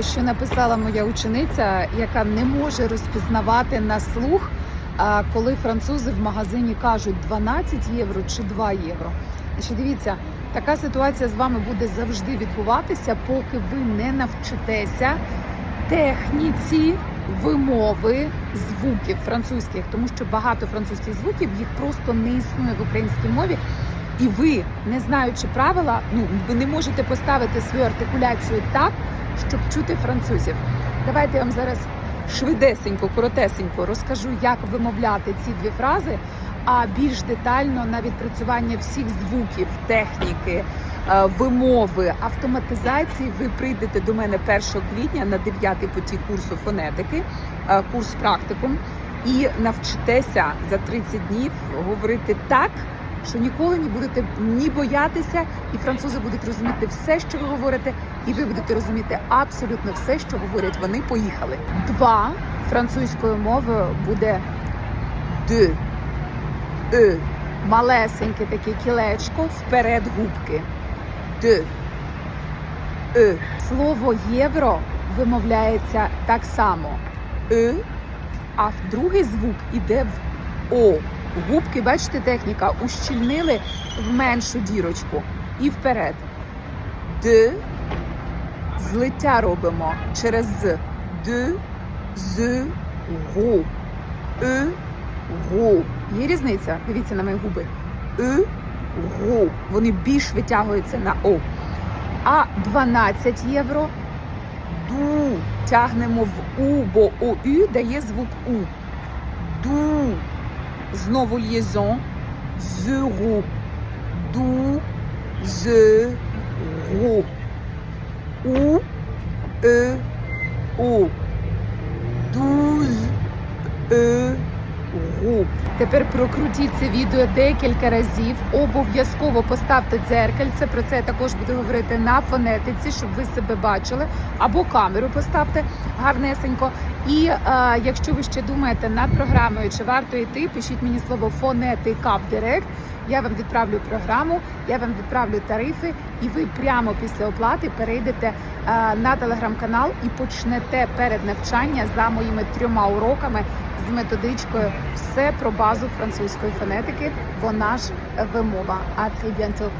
Що написала моя учениця, яка не може розпізнавати на слух, коли французи в магазині кажуть 12 євро чи 2 євро. Значить, дивіться, така ситуація з вами буде завжди відбуватися, поки ви не навчитеся техніці вимови звуків французьких, тому що багато французьких звуків їх просто не існує в українській мові. І ви, не знаючи правила, ну ви не можете поставити свою артикуляцію так, щоб чути французів. Давайте я вам зараз швидесенько, коротесенько розкажу, як вимовляти ці дві фрази, а більш детально на відпрацювання всіх звуків, техніки, е, вимови, автоматизації. Ви прийдете до мене 1 квітня на 9 потік курсу фонетики, е, курс практикум, і навчитеся за 30 днів говорити так що ніколи не будете ні боятися, і французи будуть розуміти все, що ви говорите, і ви будете розуміти абсолютно все, що говорять вони. Поїхали. Два французькою мовою буде de, е, малесеньке таке кілечко вперед губки. De, е. Слово євро вимовляється так само. Е, а другий звук іде в О. Губки, бачите, техніка, ущільнили в меншу дірочку і вперед. Д. Злиття робимо через з. Д, з, гу. Е, гу. Є різниця? Дивіться на мої губи. Е, гу. Вони більш витягуються на О. А 12 євро ду тягнемо в У, бо ОУ дає звук У. Ду. Знову л'єзон. Зеру. Ду. Зеру. У. Е. О. Дуз. Е. Тепер прокрутіть це відео декілька разів. Обов'язково поставте дзеркальце. Про це я також буду говорити на фонетиці, щоб ви себе бачили. Або камеру поставте гарнесенько. І е, якщо ви ще думаєте над програмою, чи варто йти, пишіть мені слово фонетика в директ. Я вам відправлю програму, я вам відправлю тарифи, і ви прямо після оплати перейдете е, на телеграм-канал і почнете перед навчання за моїми трьома уроками з методичкою все про базу французької фонетики. Вона ж вимова. А bientôt!